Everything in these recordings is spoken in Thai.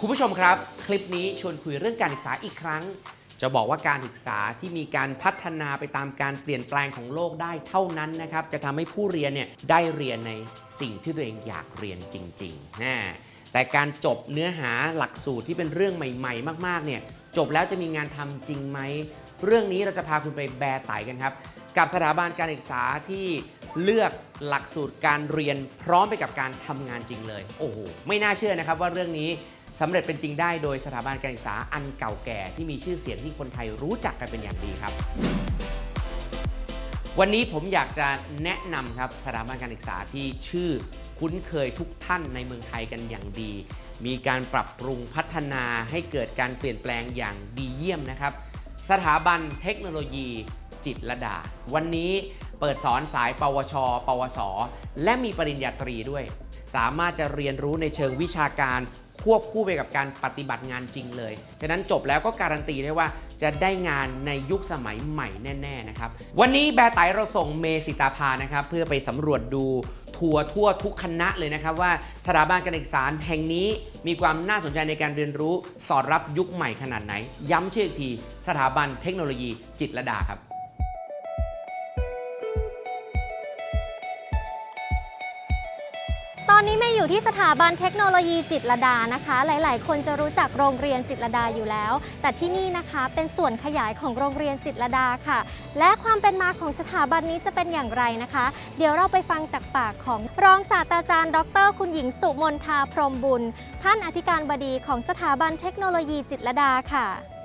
คุณผู้ชมครับ คลิปนี้ชวนคุยเรื่องการศึกษาอีกครั้ง จะบอกว่าการศึกษาที่มีการพัฒนาไปตามการเปลี่ยนแปลงของโลกได้เท่านั้นนะครับ จะทำให้ผู้เรียนเนี่ยได้เรียนในสิ่งที่ตัวเองอยากเรียนจริงๆนะแต่การจบเนื้อหาหลักสูตรที่เป็นเรื่องใหม่ ๆ มากๆเนี่ยจบแล้วจะมีงานทำจริงไหมเรื่องนี้เราจะพาคุณไปแบร์ไตกันครับ กับสถาบันการศึกษาที่เลือกหลักสูตรการเรียนพร้อมไปกับการทำงานจริงเลย โอ้โหไม่น่าเชื่อนะครับว่าเรื่องนี้ สำเร็จเป็นจริงได้โดยสถาบันการศึกษาอันเก่าแก่ที่มีชื่อเสียงที่คนไทยรู้จักกันเป็นอย่างดีครับ วันนี้ผมอยากจะแนะนำครับสถาบันการศึกษาที่ชื่อคุ้นเคยทุกท่านในเมืองไทยกันอย่างดี มีการปรับปรุงพัฒนาให้เกิดการเปลี่ยนแปลงอย่างดีเยี่ยมนะครับ สถาบันเทคโนโลยีจิตรดา วันนี้เปิดสอนสาย ปวช ปวส และมีปริญญาตรีด้วย สามารถจะเรียนรู้ในเชิงวิชาการ ควบคู่ไปกับการปฏิบัติงานจริงเลย ฉะนั้นจบแล้วก็การันตีได้ว่าจะได้งานในยุคสมัยใหม่แน่ ๆ นะครับ วันนี้แบร์ไตเราส่งเมสิตาพานะครับ เพื่อไปสำรวจดูทัวร์ทั่วทุกคณะเลยนะครับ ว่าสถาบันการศึกษาแห่งนี้มีความน่าสนใจในการเรียนรู้สอดรับยุคใหม่ขนาดไหน ย้ำชื่ออีกที สถาบันเทคโนโลยีจิตรลดาครับ ตอนนี้ไม่อยู่ที่สถาบันเทคโนโลยีจิตรดานะคะ หลาย ๆ คนจะรู้จักโรงเรียนจิตรดาอยู่แล้ว แต่ที่นี่นะคะเป็นส่วนขยายของโรงเรียนจิตรดาค่ะ และความเป็นมาของสถาบันนี้จะเป็นอย่างไรนะคะ เดี๋ยวเราไปฟังจากปากของรองศาสตราจารย์ ดร คุณหญิงสุมนทาพรมบุญ ท่านอธิการบดีของสถาบันเทคโนโลยีจิตรดาค่ะ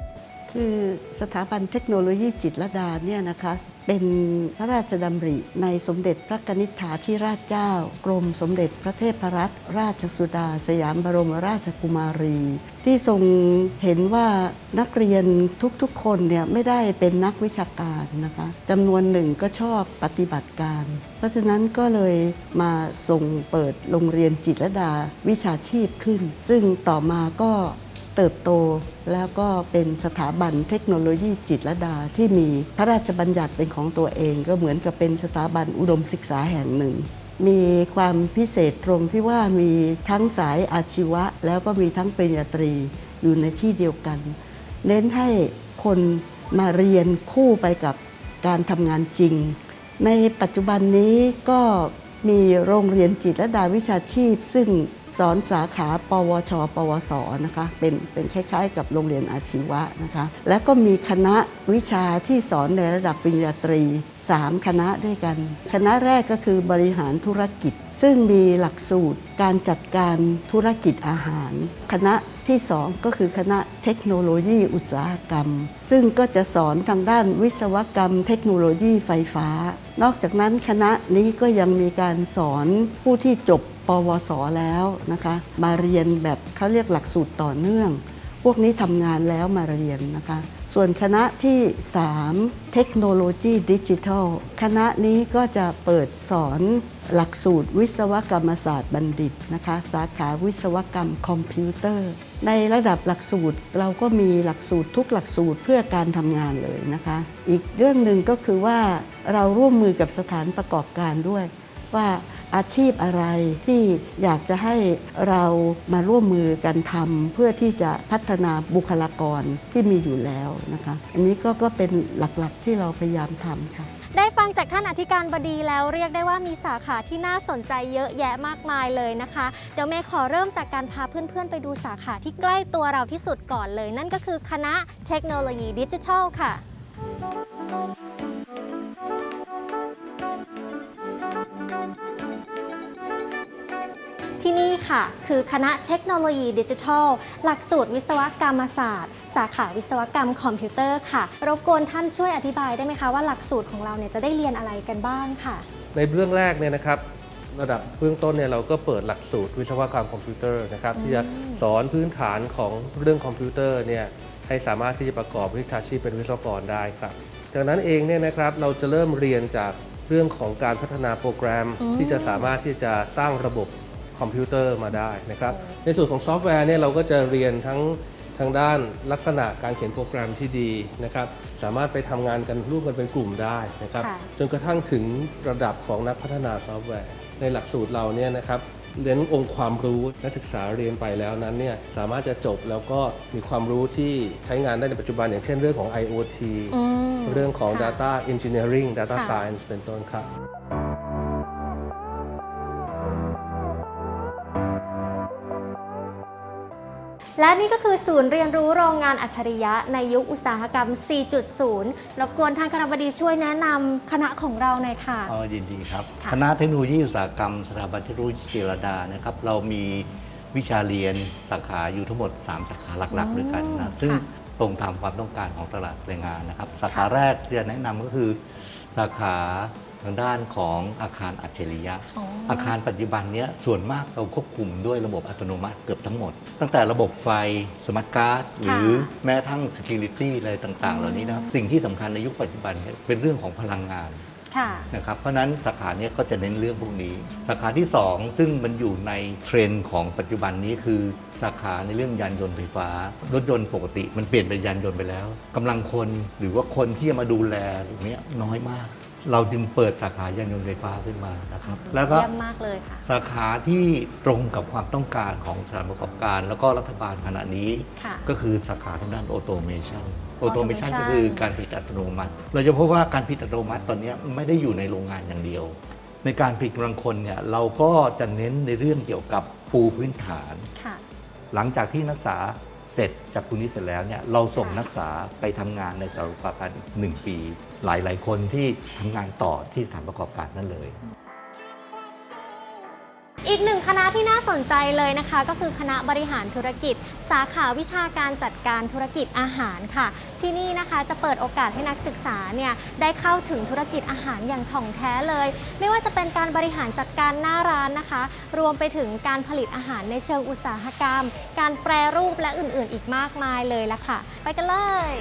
คือสถาบันเทคโนโลยีจิตรลดาเนี่ยนะคะเป็นพระราชดำริในสมเด็จพระกนิษฐาธิราชเจ้า กรมสมเด็จพระเทพรัตนราชสุดา สยามบรมราชกุมารี ที่ทรงเห็นว่านักเรียนทุกๆคนเนี่ยไม่ได้เป็นนักวิชาการนะคะจำนวนหนึ่งก็ชอบปฏิบัติการ เพราะฉะนั้นก็เลยมาทรงเปิดโรงเรียนจิตรลดาวิชาชีพขึ้น ซึ่งต่อมาก็ เติบโตแล้วก็เป็นสถาบันเทคโนโลยีจิตรดาที่มีพระราชบัญญัติเป็นของตัวเอง ก็เหมือนกับเป็นสถาบันอุดมศึกษาแห่งหนึ่ง มีความพิเศษตรงที่ว่ามีทั้งสายอาชีวะ แล้วก็มีทั้งปริญญาตรีอยู่ในที่เดียวกัน เน้นให้คนมาเรียนคู่ไปกับการทำงานจริง ในปัจจุบันนี้ก็ มีโรงเรียนจิตรละดาวิชาชีพ ซึ่งสอนสาขา ปวช ปวสนะคะเป็นเป็นคล้ายๆ กับโรงเรียนอาชีวะนะคะแล้วก็มีคณะวิชาที่สอนในระดับปริญญาตรี 3 คณะด้วยกัน คณะแรกก็คือบริหารธุรกิจ ซึ่งมีหลักสูตรการจัดการธุรกิจอาหาร คณะ ที่ 2 ก็คือคณะเทคโนโลยีอุตสาหกรรม ซึ่งก็จะสอนทางด้านวิศวกรรม เทคโนโลยีไฟฟ้า นอกจากนั้นคณะนี้ก็ยังมีการสอนผู้ที่จบปวสแล้วนะคะ มาเรียนแบบเขาเรียกหลักสูตรต่อเนื่อง พวกนี้ทำงานแล้วมาเรียนนะคะ ส่วนคณะที่ 3 เทคโนโลยีดิจิทัล คณะนี้ก็จะเปิดสอนหลักสูตรวิศวกรรมศาสตร์บัณฑิตนะคะ สาขาวิศวกรรมคอมพิวเตอร์ ในระดับหลักสูตรเราก็มีหลักสูตรทุกหลักสูตรเพื่อการทำงานเลยนะคะ อีกเรื่องหนึ่งก็คือว่าเราร่วมมือกับสถานประกอบการด้วยว่า อาชีพอะไรที่อยากจะให้เรามาร่วมมือกันทำเพื่อที่จะพัฒนาบุคลากรที่มีอยู่แล้วนะคะ อันนี้ก็ก็เป็นหลักๆที่เราพยายามทำค่ะได้ฟังจากท่านอธิการบดีแล้วเรียกได้ว่ามีสาขาที่น่าสนใจเยอะแยะมากมายเลยนะคะ เดี๋ยวเมย์ขอเริ่มจากการพาเพื่อนๆ ไปดูสาขาที่ใกล้ตัวเราที่สุดก่อนเลย นั่นก็คือคณะเทคโนโลยีดิจิทัลค่ะ ที่นี่ค่ะ คือคณะเทคโนโลยีดิจิทัล หลักสูตรวิศวกรรมศาสตร์ สาขาวิศวกรรมคอมพิวเตอร์ค่ะ รบกวนท่านช่วยอธิบายได้ไหมคะว่าหลักสูตรของเราเนี่ยจะได้เรียนอะไรกันบ้างค่ะ ในเบื้องแรกเนี่ยนะครับระดับเบื้องต้นเนี่ยเราก็เปิดหลักสูตรวิศวกรรมคอมพิวเตอร์นะครับที่จะสอนพื้นฐานของเรื่องคอมพิวเตอร์เนี่ยให้สามารถที่จะประกอบวิชาชีพเป็นวิศวกรได้ครับจากนั้นเองเนี่ยนะครับเราจะเริ่มเรียนจากเรื่องของการพัฒนาโปรแกรมอืมที่จะสามารถที่จะสร้างระบบค อมพิวเตอร์มาได้นะครับ ในส่วนของซอฟต์แวร์เนี่ยเราก็จะเรียนทั้งทางด้านลักษณะการเขียนโปรแกรมที่ดีนะครับ สามารถไปทำงานกันร่วมกันเป็นกลุ่มได้นะครับ ค่ะ จนกระทั่งถึงระดับของนักพัฒนาซอฟต์แวร์ ในหลักสูตรเราเนี่ยนะครับเน้นองค์ความรู้นักศึกษาเรียนไปแล้วนั้นเนี่ยสามารถจะจบแล้วก็มีความรู้ที่ใช้งานได้ในปัจจุบันอย่างเช่นเรื่องของ IoT อืมเรื่องของ ค่ะ Data Engineering Data ค่ะ Science เป็นต้นครับ และนี่ก็คือศูนย์เรียนรู้โรงงานอัจฉริยะในยุคอุตสาหกรรม 4.0 รบกวนท่านคณบดีช่วยแนะนำคณะของเราหน่อยค่ะ อ๋อยินดีครับค่ะ คณะเทคโนโลยีอุตสาหกรรมสถาบันเทคโนโลยีจิรดานะครับเรามีวิชาเรียนสาขาอยู่ทั้งหมด 3 สาขาหลักๆ ด้วยกันนะซึ่งตรงตามความต้องการของตลาดแรงงานนะครับ สาขาแรกที่จะแนะนำก็คือสาขา ทางด้านของอาคารอัจฉริยะอ๋ออาคารปัจจุบันเนี้ยส่วนมากเราควบคุมด้วยระบบอัตโนมัติเกือบทั้งหมด ตั้งแต่ระบบไฟสมาร์ทการ์ดหรือแม้ทั้ง Security อะไรต่างๆ เหล่านี้นะครับสิ่งที่สำคัญในยุคปัจจุบันเนี่ยเป็นเรื่องของพลังงานค่ะนะครับเพราะฉะนั้นสาขาเนี้ยก็จะเน้นเรื่องพวกนี้ สาขาที่ 2 ซึ่งมันอยู่ในเทรนด์ของปัจจุบันนี้คือสาขาในเรื่องยานยนต์ไฟฟ้า รถยนต์ปกติมันเปลี่ยนเป็นยานยนต์ไปแล้วกำลังคนหรือว่าคนที่จะมาดูแลตรงเนี้ยน้อยมาก เราจึงเปิดสาขายานยนต์ไฟฟ้าขึ้นมานะครับ แล้วก็เยี่ยมมากเลยค่ะ สาขาที่ตรงกับความต้องการของสถานประกอบการ แล้วก็รัฐบาลขณะนี้ ค่ะก็คือสาขาทางด้านออโตเมชันออโตเมชัน Automation ก็คือการผลิตอัตโนมัติ เราจะพบว่าการผลิตอัตโนมัติตอนนี้ไม่ได้อยู่ในโรงงานอย่างเดียว ในการผลิตกำลังคนเนี่ยเราก็จะเน้นในเรื่องเกี่ยวกับปูพื้นฐาน ค่ะ หลังจากที่นักศึกษา เสร็จจากคุณนี้เสร็จแล้วเนี่ยเราส่งนักศึกษาไปทำงานในสถานประกอบการอีกหนึ่งปี หลายๆ คนที่ทำงานต่อที่สถานประกอบการนั่นเลย อีกหนึ่งคณะที่น่าสนใจเลยนะคะ ก็คือคณะบริหารธุรกิจ สาขาวิชาการจัดการธุรกิจอาหารค่ะ ที่นี่นะคะจะเปิดโอกาสให้นักศึกษาเนี่ยได้เข้าถึงธุรกิจอาหารอย่างถ่องแท้เลย ไม่ว่าจะเป็นการบริหารจัดการหน้าร้านนะคะ รวมไปถึงการผลิตอาหารในเชิงอุตสาหกรรม การแปรรูปและอื่นๆ อีกมากมายเลยละค่ะ ไปกันเลย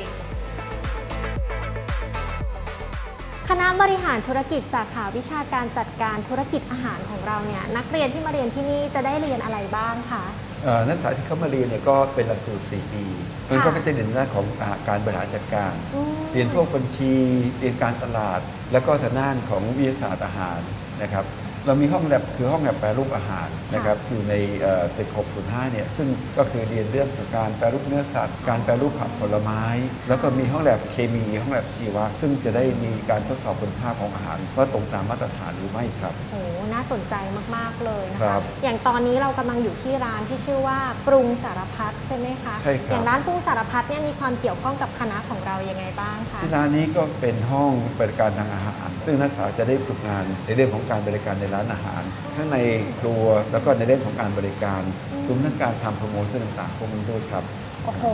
ณะบริหารธุรกิจสาขาวิชาการจัดการธุรกิจอาหารของเราเนี่ยนักเรียนที่มาเรียนที่นี่จะได้เรียนอะไรบ้างคะเอ่อนักศึกษาที่เขามาเรียนเนี่ยก็เป็นหลักสูตร 4 ปีมันก็จะเรียนในด้านของอ่าการบริหารจัดการอืมเรียนพวกบัญชี เรียนการตลาด แล้วก็ทางด้านของวิทยาศาสตร์อาหารนะครับ เรามีห้องแลบคือห้องแลบแปรรูปอาหารนะครับอยู่ในเอ่อตึก 605 เนี่ยซึ่งก็คือเรียนเรื่องของการแปรรูปเนื้อสัตว์ การแปรรูปผักผลไม้ แล้วก็มีห้องแลบเคมีห้องแลบชีวะ ซึ่งจะได้มีการทดสอบคุณภาพของอาหารว่าตรงตามมาตรฐานหรือไม่ครับโอ้น่าสนใจมาก ๆ เลยนะครัคะบอย่างตอนนี้เรากำลังอยู่ที่ร้านที่ชื่อว่าปรุงสารพัดใช่ไหมคะใช่ครับอย่างร้านปรุงสารพัดเนี่ยมีความเกี่ยวข้องกับคณะของเรายังไงบ้างคะที่ร้านนี้ก็เป็นห้องบริการทางอาหาร ซึ่งนักศึกษาจะได้ฝึกงานในเรื่องของการบริการในร้านอาหาร ทั้งในครัวแล้วก็ในเรื่องของการบริการรวมทั้งการทำโปรโมชั่นต่างๆพวกนี้ด้วยครับ โอ้โห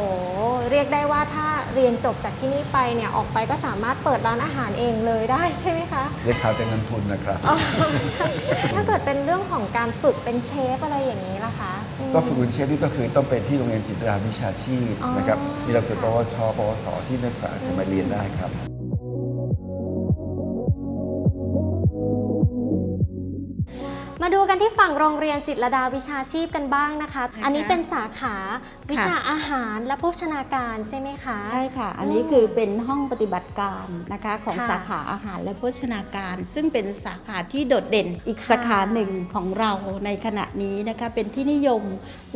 เรียกได้ว่าถ้าเรียนจบจากที่นี่ไปเนี่ยออกไปก็สามารถเปิดร้านอาหารเองเลยได้ใช่ไหมคะเรียกค่าแต่เงินทุนนะครับ อ๋อใช่ถ้าเกิดเป็นเรื่องของการฝึกเป็นเชฟอะไรอย่างนี้ล่ะคะอืม ก็ฝึกเป็นเชฟนี่ก็คือต้องเป็นที่โรงเรียนจิตรดาวิชาชีพอ๋อนะครับมีหลักสูตรปวช ปวส ที่นักศึกษาจะมาเรียนได้ครับ มาดูกันที่ฝั่งโรงเรียนจิตรลดาวิชาชีพกันบ้างนะคะ อันนี้เป็นสาขาวิชาอาหารและโภชนาการใช่ไหมคะ ใช่ค่ะ อันนี้คือเป็นห้องปฏิบัติการนะคะของค่ะสาขาอาหารและโภชนาการ ซึ่งเป็นสาขาที่โดดเด่นอีกสาขาหนึ่งของเราในขณะนี้นะคะเป็นที่นิยม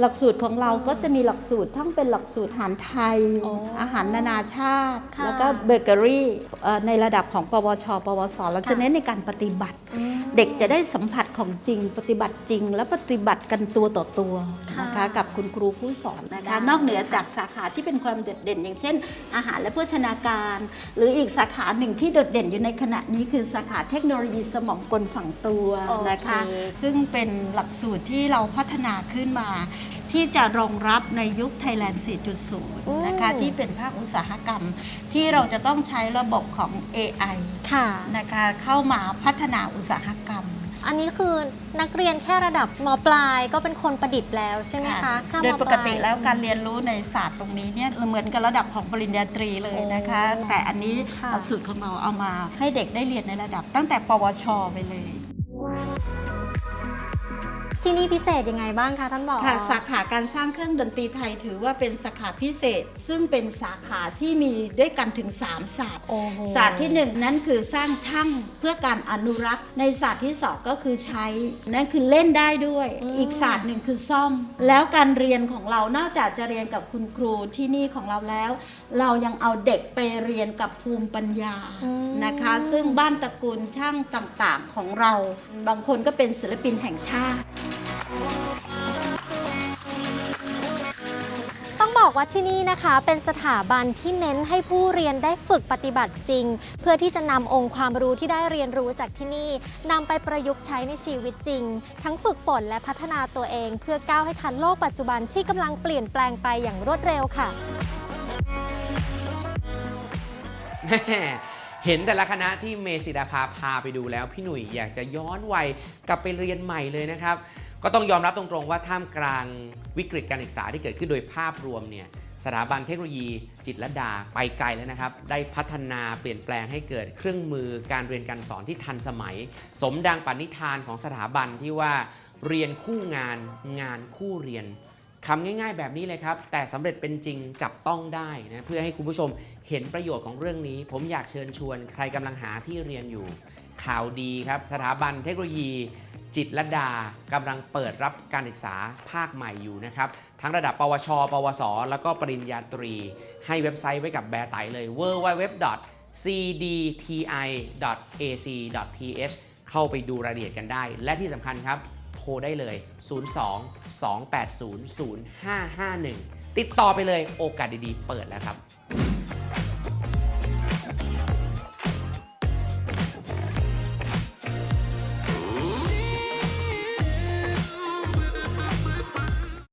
หลักสูตรของเราก็จะมีหลักสูตรทั้งเป็นหลักสูตรอาหารไทยโอ้อาหารนานาชาติค่ะแล้วก็เบเกอรี่เอ่อในระดับของปวช ปวส เราจะค่ะเน้นในการปฏิบัติอืม เด็กจะได้สัมผัสของจริง ปฏิบัติจริง และปฏิบัติกันตัวต่อตัวนะคะค่ะกับคุณครูผู้สอนนะได้คะนอกเหนือจากสาขาที่เป็นความโดดเด่น อย่างเช่น อาหารและโภชนาการ หรืออีกสาขาหนึ่งที่โดดเด่นอยู่ในขณะนี้คือสาขาเทคโนโลยีสมองกลฝังตัวนะคะโอเคซึ่งเป็นหลักสูตรที่เราพัฒนาขึ้นมา ที่จะรองรับในยุค Thailand 4.0 นะคะ ที่เป็นภาคอุตสาหกรรม ที่เราจะต้องใช้ระบบของ AI ค่ะนะคะเข้ามาพัฒนาอุตสาหกรรมอันนี้คือนักเรียนแค่ระดับมปลายก็เป็นคนประดิษฐ์แล้วใช่ไหมคะถ้าโดยมปลายกติแล้วการเรียนรู้ในศาสตร์ตรงนี้เนี่ยเหมือนกับระดับของปริญญาตรีเลยนะคะโอ้แต่อันนี้ค่ะหลักสูตรของเราเอามาให้เด็กได้เรียนในระดับตั้งแต่ปวชไปเลย ที่นี่พิเศษยังไงบ้างคะท่านบอกค่ะสาขาการสร้างเครื่องดนตรีไทยถือว่าเป็นสาขาพิเศษ ซึ่งเป็นสาขาที่มีด้วยกันถึง 3 ศาสตร์ โอ้โหศาสตร์ที่ 1 นั่นคือสร้างช่างเพื่อการอนุรักษ์ ในศาสตร์ที่ 2 ก็คือใช้ นั่นคือเล่นได้ด้วย อีกศาสตร์หนึ่งคือซ่อม แล้วการเรียนของเรานอกจากจะเรียนกับคุณครูที่นี่ของเราแล้ว เรายังเอาเด็กไปเรียนกับภูมิปัญญาอืมนะคะ ซึ่งบ้านตระกูลช่างต่างๆของเรา บางคนก็เป็นศิลปินแห่งชาติ บอกว่าที่นี่นะคะ เป็นสถาบันที่เน้นให้ผู้เรียนได้ฝึกปฏิบัติจริง เพื่อที่จะนำองค์ความรู้ที่ได้เรียนรู้จากที่นี่นำไปประยุกต์ใช้ในชีวิตจริง ทั้งฝึกฝนและพัฒนาตัวเอง เพื่อก้าวให้ทันโลกปัจจุบันที่กำลังเปลี่ยนแปลงไปอย่างรวดเร็วค่ะ แม่ เห็นแต่ละคณะที่เมศิดาภาพาไปดูแล้วพี่หนุ่ยอยากจะย้อนวัยกลับไปเรียนใหม่เลยนะครับ ก็ต้องยอมรับตรงๆว่าท่ามกลางวิกฤตการศึกษาที่เกิดขึ้นโดยภาพรวมเนี่ยสถาบันเทคโนโลยีจิตรดาไปไกลแล้วนะครับ ได้พัฒนาเปลี่ยนแปลงให้เกิดเครื่องมือการเรียนการสอนที่ทันสมัย สมดังปณิธานของสถาบันที่ว่าเรียนคู่งานงานคู่เรียน คำง่ายๆ แบบนี้เลยครับ แต่สำเร็จเป็นจริงจับต้องได้นะเพื่อให้คุณผู้ชมเห็นประโยชน์ของเรื่องนี้ ผมอยากเชิญชวนใครกำลังหาที่เรียนอยู่ ข่าวดีครับ สถาบันเทคโนโลยี จิตรลดากำลังเปิดรับการศึกษาภาคใหม่อยู่นะครับ ทั้งระดับปวช ปวส แล้วก็ปริญญาตรี ให้เว็บไซต์ไว้กับแบร์ไตเลย www.cdti.ac.th เข้าไปดูรายละเอียดกันได้ และที่สำคัญครับ โทรได้เลย 02 280 0551 ติดต่อไปเลยโอกาสดีๆ เปิดแล้วครับ